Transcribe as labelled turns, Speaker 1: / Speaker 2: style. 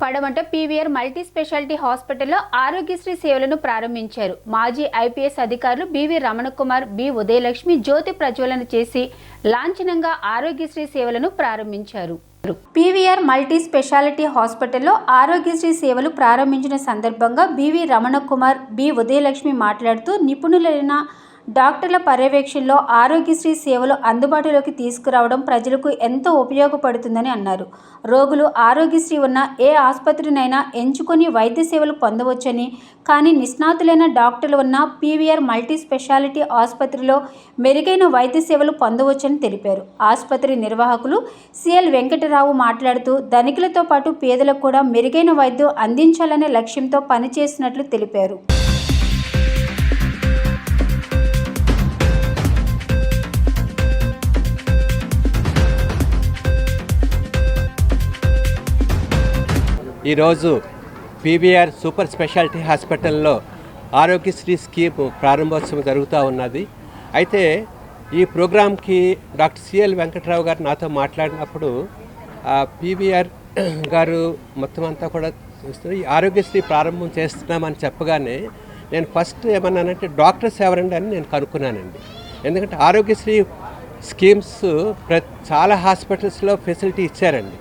Speaker 1: పడమట PVR multi speciality హాస్పిటల్లో ఆరోగ్యశ్రీ సేవలను ప్రారంభించారు. మాజీ ఐపీఎస్ అధికారులు B V Ramanakumar B Udayalakshmi జ్యోతి ప్రజ్వలన చేసి లాంఛనంగా ఆరోగ్యశ్రీ సేవలను ప్రారంభించారు. పీవీఆర్ మల్టీ స్పెషాలిటీ హాస్పిటల్లో ఆరోగ్యశ్రీ సేవలు ప్రారంభించిన సందర్భంగా బివి రమణకుమార్ బి ఉదయలక్ష్మి మాట్లాడుతూ నిపుణులైన డాక్టర్ల పర్యవేక్షణలో ఆరోగ్యశ్రీ సేవలు అందుబాటులోకి తీసుకురావడం ప్రజలకు ఎంతో ఉపయోగపడుతుందని అన్నారు. రోగులు ఆరోగ్యశ్రీ ఉన్న ఏ ఆసుపత్రినైనా ఎంచుకొని వైద్య సేవలు పొందవచ్చని కానీ నిష్ణాతులైన డాక్టర్లు ఉన్న పీవీఆర్ మల్టీ స్పెషాలిటీ ఆసుపత్రిలో మెరుగైన వైద్య సేవలు పొందవచ్చని తెలిపారు. ఆసుపత్రి నిర్వాహకులు సిఎల్ వెంకటరావు మాట్లాడుతూ ధనికులతో పాటు పేదలకు కూడా మెరుగైన వైద్యం అందించాలనే లక్ష్యంతో పనిచేస్తున్నట్లు తెలిపారు.
Speaker 2: ఈరోజు పీబీఆర్ సూపర్ స్పెషాలిటీ హాస్పిటల్లో ఆరోగ్యశ్రీ స్కీమ్ ప్రారంభోత్సవం జరుగుతూ ఉన్నది. అయితే ఈ ప్రోగ్రాంకి డాక్టర్ సిఎల్ వెంకట్రావు గారు నాతో మాట్లాడినప్పుడు పీబీఆర్ గారు మొత్తం అంతా కూడా చూస్తున్నారు. ఈ ఆరోగ్యశ్రీ ప్రారంభం చేస్తున్నామని చెప్పగానే నేను ఫస్ట్ ఏమన్నానంటే డాక్టర్స్ ఎవరండి? అని నేను కనుక్కున్నానండి. ఎందుకంటే ఆరోగ్యశ్రీ స్కీమ్స్ ప్ర చాలా హాస్పిటల్స్లో ఫెసిలిటీ ఇచ్చారండి.